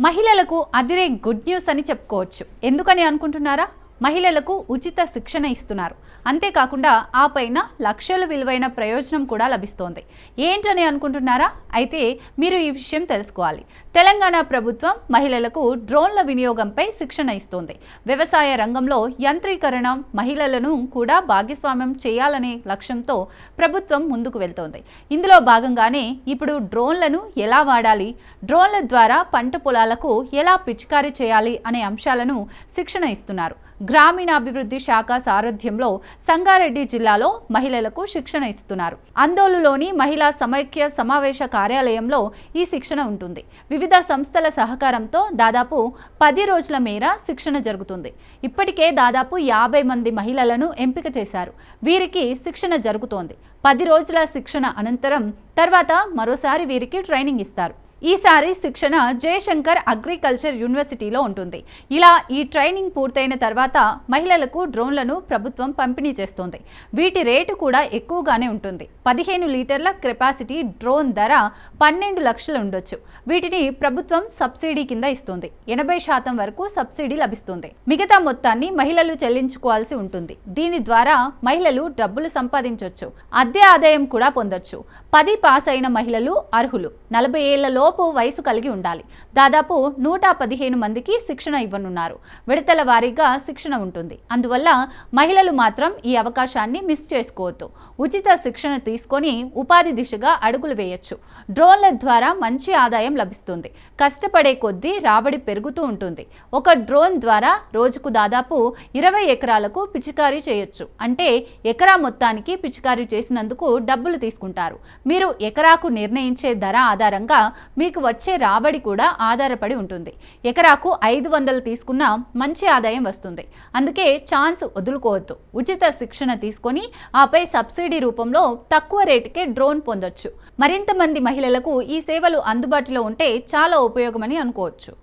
మహిళలకు అదిరే good news అని చెప్పుకోవచ్చు. ఎందుకని అనుకుంటున్నారా? మహిళలకు ఉచిత శిక్షణ ఇస్తున్నారు. అంతేకాకుండా ఆ పైన లక్షలు విలువైన ప్రయోజనం కూడా లభిస్తోంది. ఏంటని అనుకుంటున్నారా? అయితే మీరు ఈ విషయం తెలుసుకోవాలి. తెలంగాణ ప్రభుత్వం మహిళలకు డ్రోన్ల వినియోగంపై శిక్షణ ఇస్తోంది. వ్యవసాయ రంగంలో యంత్రీకరణ మహిళలను కూడా భాగస్వామ్యం చేయాలనే లక్ష్యంతో ప్రభుత్వం ముందుకు వెళ్తోంది. ఇందులో భాగంగానే ఇప్పుడు డ్రోన్లను ఎలా వాడాలి? డ్రోన్ల ద్వారా పంట పొలాలకు ఎలా పిచికారీ చేయాలి? అనే అంశాలను శిక్షణ ఇస్తున్నారు. గ్రామీణాభివృద్ధి శాఖ సారథ్యంలో సంగారెడ్డి జిల్లాలో మహిళలకు శిక్షణ ఇస్తున్నారు. అందోలులోని మహిళా సమైక్య సమావేశ కార్యాలయంలో ఈ శిక్షణ ఉంటుంది. వివిధ సంస్థల సహకారంతో దాదాపు పది రోజుల మేర శిక్షణ జరుగుతుంది. ఇప్పటికే దాదాపు యాభై మంది మహిళలను ఎంపిక చేశారు. వీరికి శిక్షణ జరుగుతోంది. పది రోజుల శిక్షణ అనంతరం తర్వాత మరోసారి వీరికి ట్రైనింగ్ ఇస్తారు. ఈసారి శిక్షణ జయశంకర్ అగ్రికల్చర్ యూనివర్సిటీలో ఉంటుంది. ఇలా ఈ ట్రైనింగ్ పూర్తయిన తర్వాత మహిళలకు డ్రోన్లను ప్రభుత్వం పంపిణీ చేస్తోంది. వీటి రేటు కూడా ఎక్కువగానే ఉంటుంది. పదిహేను లీటర్ల కెపాసిటీ డ్రోన్ ధర పన్నెండు లక్షలు ఉండొచ్చు. వీటిని ప్రభుత్వం సబ్సిడీ కింద ఇస్తుంది. ఎనభై శాతం వరకు సబ్సిడీ లభిస్తుంది. మిగతా మొత్తాన్ని మహిళలు చెల్లించుకోవాల్సి ఉంటుంది. దీని ద్వారా మహిళలు డబ్బులు సంపాదించవచ్చు అద్దె ఆదాయం కూడా పొందొచ్చు. పది పాస్ అయిన మహిళలు అర్హులు. నలభై ఏళ్ళలో లోపు వయసు కలిగి ఉండాలి. దాదాపు నూట పదిహేను మందికి శిక్షణ ఇవ్వనున్నారు. విడతల వారీగా శిక్షణ ఉంటుంది. అందువల్ల మహిళలు మాత్రం ఈ అవకాశాన్ని మిస్ చేసుకోవద్దు. ఉచిత శిక్షణ తీసుకొని ఉపాధి దిశగా అడుగులు వేయొచ్చు. డ్రోన్ల ద్వారా మంచి ఆదాయం లభిస్తుంది. కష్టపడే కొద్దీ రాబడి పెరుగుతూ ఉంటుంది. ఒక డ్రోన్ ద్వారా రోజుకు దాదాపు ఇరవై ఎకరాలకు పిచికారీ చేయొచ్చు. అంటే ఎకరా మొత్తానికి పిచికారీ చేసినందుకు డబ్బులు తీసుకుంటారు. మీరు ఎకరాకు నిర్ణయించే ధర ఆధారంగా మీకు వచ్చే రాబడి కూడా ఆధారపడి ఉంటుంది. ఎకరాకు ఐదు వందలు తీసుకున్నా మంచి ఆదాయం వస్తుంది. అందుకే ఛాన్స్ వదులుకోవద్దు. ఉచిత శిక్షణ తీసుకొని ఆపై సబ్సిడీ రూపంలో తక్కువ రేటుకే డ్రోన్ పొందొచ్చు. మరింత మంది మహిళలకు ఈ సేవలు అందుబాటులో ఉంటే చాలా ఉపయోగమని అనుకోవచ్చు.